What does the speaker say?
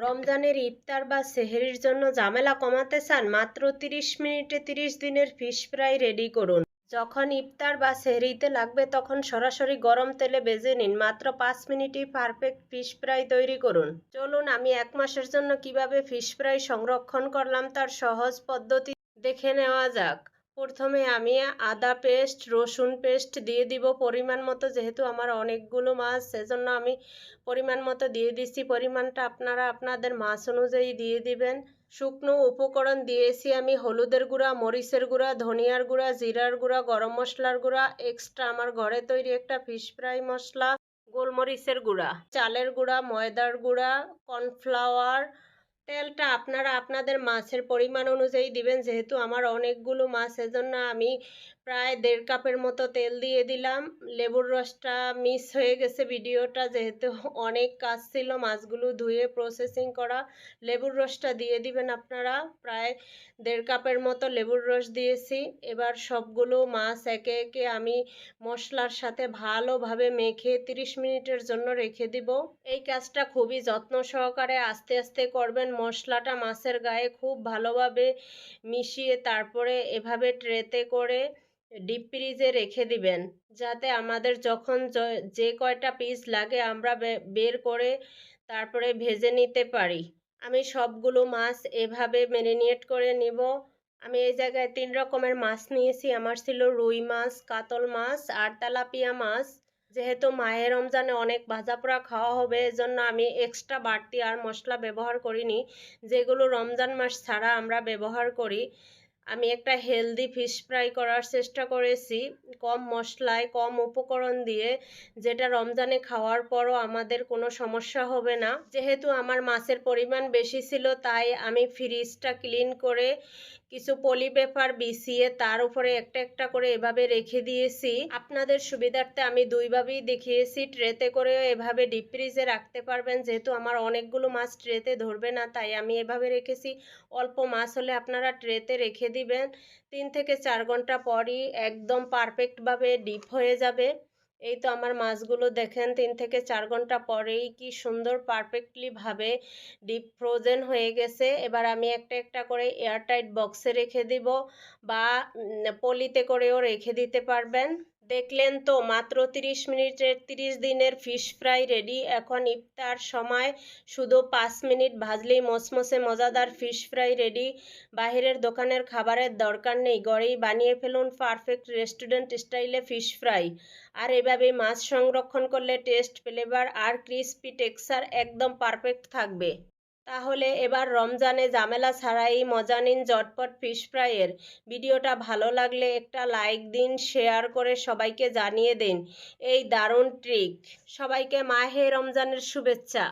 রমজানের ইফতার বা সেহরির জন্য ঝামেলা কমাতে চান মাত্র তিরিশ মিনিটে তিরিশ দিনের ফিশ ফ্রাই রেডি করুন। যখন ইফতার বা সেহরিতে লাগবে তখন সরাসরি গরম তেলে ভেজে নিন। মাত্র পাঁচ মিনিটই পারফেক্ট ফিশ ফ্রাই তৈরি করুন। চলুন, আমি এক মাসের জন্য কীভাবে ফিশ ফ্রাই সংরক্ষণ করলাম তার সহজ পদ্ধতি দেখে নেওয়া যাক। প্রথমে আমি আদা পেস্ট, রসুন পেস্ট দিয়ে দিব পরিমাণ মতো, যেহেতু আমার অনেকগুলো মাছ, সেজন্য আমি পরিমাণ মতো দিয়ে দিচ্ছি। পরিমাণটা আপনারা আপনাদের মাছ অনুযায়ী দিয়ে দিবেন। শুকনো উপকরণ দিয়েছি আমি, হলুদের গুঁড়া, মরিচের গুঁড়া, ধনিয়ার গুঁড়া, জিরার গুঁড়া, গরম মশলার গুঁড়া এক্সট্রা আমার ঘরে তৈরি একটা ফিশ ফ্রাই মশলা, গোলমরিচের গুঁড়া, চালের গুঁড়া, ময়দার গুঁড়া কর্নফ্লাওয়ার তেলটা আপনারা আপনাদের মাছের পরিমাণ অনুযায়ী দিবেন। যেহেতু আমার অনেকগুলো মাছ, এজন্য আমি প্রায় দেড় কাপের মতো তেল দিয়ে দিলাম। লেবুর রসটা মিস হয়ে গেছে ভিডিওটা, যেহেতু অনেক কাজ ছিল মাছগুলো ধুয়ে প্রসেসিং করা। লেবুর রসটা দিয়ে দিবেন আপনারা। প্রায় দেড় কাপের মতো লেবুর রস দিয়েছি। এবার সবগুলো মাছ একে একে আমি মশলার সাথে ভালোভাবে মেখে 30 মিনিটের জন্য রেখে দিব। এই কাজটা খুবই যত্ন সহকারে আস্তে আস্তে করবেন। মশলাটা মাছের গায়ে খুব ভালোভাবে মিশিয়ে তারপরে এভাবে ট্রেতে করে ডিপ ফ্রিজে রেখে দিবেন। যাতে আমাদের যখন য- কয়টা পিস লাগে আমরা বের করে তারপরে ভেজে নিতে পারি। আমি সবগুলো মাছ এভাবে ম্যারিনেট করে নিব। আমি এই জায়গায় তিন রকমের মাছ নিয়েছি। আমার ছিল রুই মাছ, কাতল মাছ আর তেলাপিয়া মাছ। যেহেতু মাহে রমজানে অনেক ভাজা পোড়া খাওয়া হবে, এজন্য আমি এক্সট্রা বাড়তি আর মশলা ব্যবহার করিনি। যেগুলো রমজান মাস ছাড়া আমরা ব্যবহার করি, আমি একটা হেলদি ফিশ ফ্রাই করার চেষ্টা করেছি। কম মশলায়, কম উপকরণ দিয়ে, যেটা রমজানে খাওয়ার পরও আমাদের কোনো সমস্যা হবে না। যেহেতু আমার মাছের পরিমাণ বেশি ছিল, তাই আমি ফ্রিজটা ক্লিন করে কিছু পলি পেপার বিছিয়ে তার উপরে একটা একটা করে এভাবে রেখে দিয়েছি। আপনাদের সুবিধার্থে আমি দুইভাবেই দেখিয়েছি। ট্রেতে করেও এভাবে ডিপ ফ্রিজে রাখতে পারবেন। যেহেতু আমার অনেকগুলো মাছ ট্রেতে ধরবে না, তাই আমি এভাবে রেখেছি। অল্প মাছ হলে আপনারা ট্রেতে রেখে দিবেন। তিন থেকে চার ঘণ্টা পরই একদম পারফেক্টভাবে ডিপ হয়ে যাবে। এই তো আমার মাছগুলো দেখেন, তিন থেকে চার ঘণ্টা পরেই কি সুন্দর পারফেক্টলিভাবে ডিপ ফ্রোজেন হয়ে গেছে। এবার আমি একটা একটা করে এয়ারটাইট বক্সে রেখে দিব বা পলিতে করেও রেখে দিতে পারবেন। দেখলেন তো, মাত্র তিরিশ মিনিটের তিরিশ দিনের ফিশ ফ্রাই রেডি। এখন ইফতার সময়, শুধু পাঁচ মিনিট ভাজলেই মসমসে মজাদার ফিশ ফ্রাই রেডি। বাহিরের দোকানের খাবারের দরকার নেই গড়েই বানিয়ে ফেলুন পারফেক্ট রেস্টুরেন্ট স্টাইলে ফিশ ফ্রাই। আর এভাবে মাছ সংরক্ষণ করলে টেস্ট, ফ্লেভার আর ক্রিস্পি টেক্সচার একদম পারফেক্ট থাকবে। তাহলে এবার রমজানে জামেলা ছাড়াই মজা নিন জটপট ফিশ ফ্রাইয়ের ভিডিওটা ভালো লাগলে একটা লাইক দিন শেয়ার করে সবাইকে জানিয়ে দিন। এই দারুণ ট্রিক সবাইকে মাহে রমজানের শুভেচ্ছা।